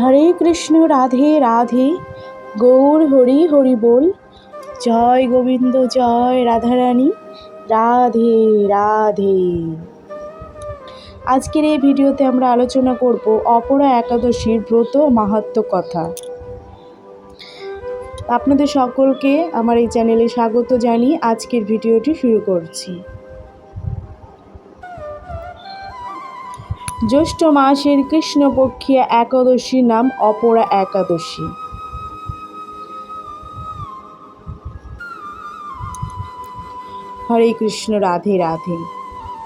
হরে কৃষ্ণ, রাধে রাধে। গৌর, হরি হরি বল। জয় গোবিন্দ, জয় রাধারানী। রাধে রাধে। আজকের এই ভিডিওতে আমরা আলোচনা করব অপরা একাদশীর ব্রত মাহাত্ম কথা। আপনাদের সকলকে আমার এই চ্যানেলে স্বাগত জানিয়ে আজকের ভিডিওটি শুরু করছি। জ্যৈষ্ঠ মাসের কৃষ্ণপক্ষীয় একাদশীর নাম অপরা একাদশী। হরে কৃষ্ণ, রাধে রাধে।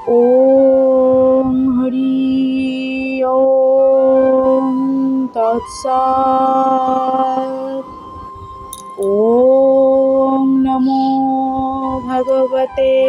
ওম হরি, ওম তৎসৎ। ওম নমো ভগবতে।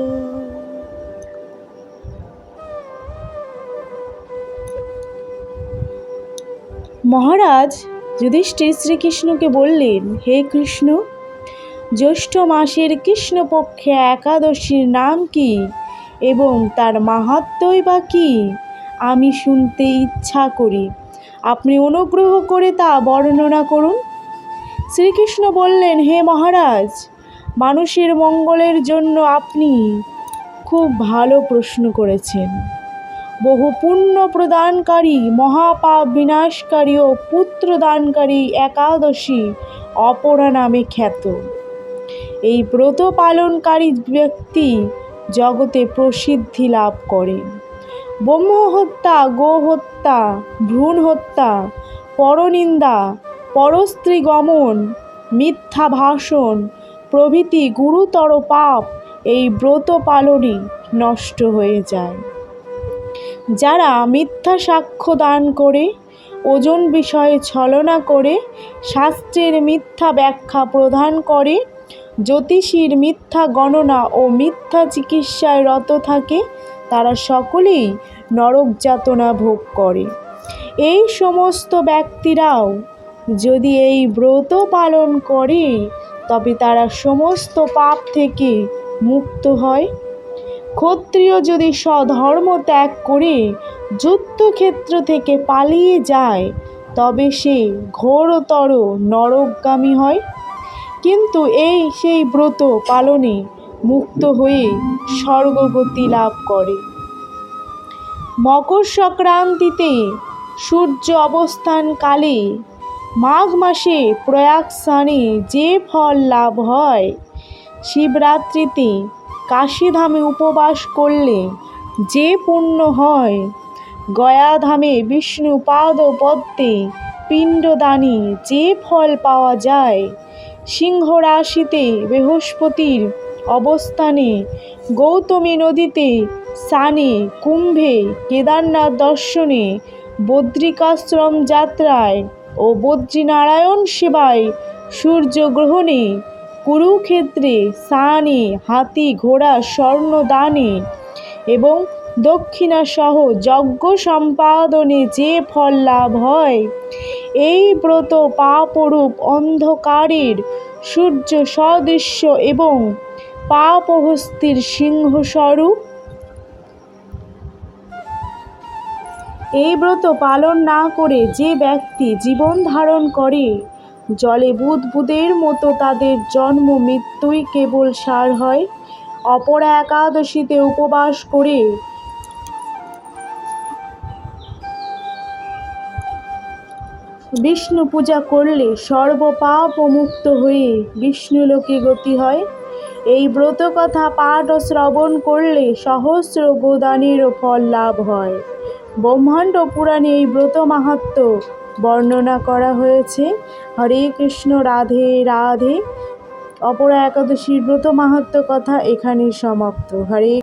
মহারাজ যুধিষ্ঠির শ্রীকৃষ্ণকে বললেন, হে কৃষ্ণ, জ্যৈষ্ঠ মাসের কৃষ্ণপক্ষে একাদশীর নাম কি এবং তার মাহাত্মই বা কী? আমি শুনতে ইচ্ছা করি। আপনি অনুগ্রহ করে তা বর্ণনা করুন। শ্রীকৃষ্ণ বললেন, হে মহারাজ, মানুষের মঙ্গলের জন্য আপনি খুব ভালো প্রশ্ন করেছেন। বহু পুণ্য প্রদানকারী, মহাপাপ বিনাশকারী ও পুত্রদানকারী একাদশী অপরা নামে খ্যাত। এই ব্রত পালনকারী ব্যক্তি জগতে প্রসিদ্ধি লাভ করেন ব্রহ্ম হত্যা গো হত্যা ভ্রূণ হত্যা পরনিন্দা পরস্ত্রী গমন মিথ্যা ভাষণ প্রভৃতি গুরুতর পাপ এই ব্রত পালনে নষ্ট হয়ে যায়। যারা মিথ্যা সাক্ষ্য দান করে, ওজন বিষয়ে ছলনা করে, শাস্ত্রের মিথ্যা ব্যাখ্যা প্রদান করে, জ্যোতিষীর মিথ্যা গণনা ও মিথ্যা চিকিৎসায় রত থাকে, তারা সকলেই নরক যাতনা ভোগ করে। এই সমস্ত ব্যক্তিরাও যদি এই ব্রত পালন করে, তবে তারা সমস্ত পাপ থেকে মুক্ত হয়। ক্ষত্রিয় যদি স্বধর্ম ত্যাগ করে যুদ্ধক্ষেত্র থেকে পালিয়ে যায়, তবে সে ঘোরতর নরকগামী হয়। কিন্তু এই সেই ব্রত পালনে মুক্ত হয়ে স্বর্গগতি লাভ করে। মকর সংক্রান্তিতে সূর্য অবস্থানকালে মাঘ মাসে প্রয়াগ স্নানে যে ফল লাভ হয়, শিবরাত্রিতে কাশীধামে উপবাস করলে যে পুণ্য হয়। গয়াধামে বিষ্ণু পাদ পদ্মে পিণ্ডদানে যে ফল পাওয়া যায় সিংহ রাশিতে বৃহস্পতির অবস্থানে, গৌতমী নদীতে স্নানে, কুম্ভে, কেদারনাথ দর্শনে, বদ্রিকাশ্রম যাত্রায় ও বদ্রীনারায়ণ সেবায় সূর্যগ্রহণে কুরুক্ষেত্রে স্নানে হাতি, ঘোড়া, স্বর্ণ, দানে এবং দক্ষিণাসহ যজ্ঞ সম্পাদনে যে ফল লাভ হয়, এই ব্রত পাপরূপ অন্ধকারের সূর্য সদৃশ্য এবং পাপহস্তির সিংহস্বরূপ। এই ব্রত পালন না করে যে ব্যক্তি জীবন ধারণ করে জলে বুদবুদের মতো তাদের জন্ম মৃত্যুই কেবল সার হয়, অপরা একাদশীতে উপবাস করে। বিষ্ণু পূজা করলে সর্বপাপ মুক্ত হয়ে বিষ্ণুলোকে গতি হয়। এই ব্রত কথা পাঠ ও শ্রবণ করলে সহস্র গোদানেরও ফল লাভ হয়। ব্রহ্মাণ্ড পুরাণে এই ব্রত মাহাত্ম বর্ণনা করা হয়েছে। হরে কৃষ্ণ, রাধে রাধে। অপরা একাদশীর ব্রত মাহাত্ম কথা এখানেই সমাপ্ত। হরে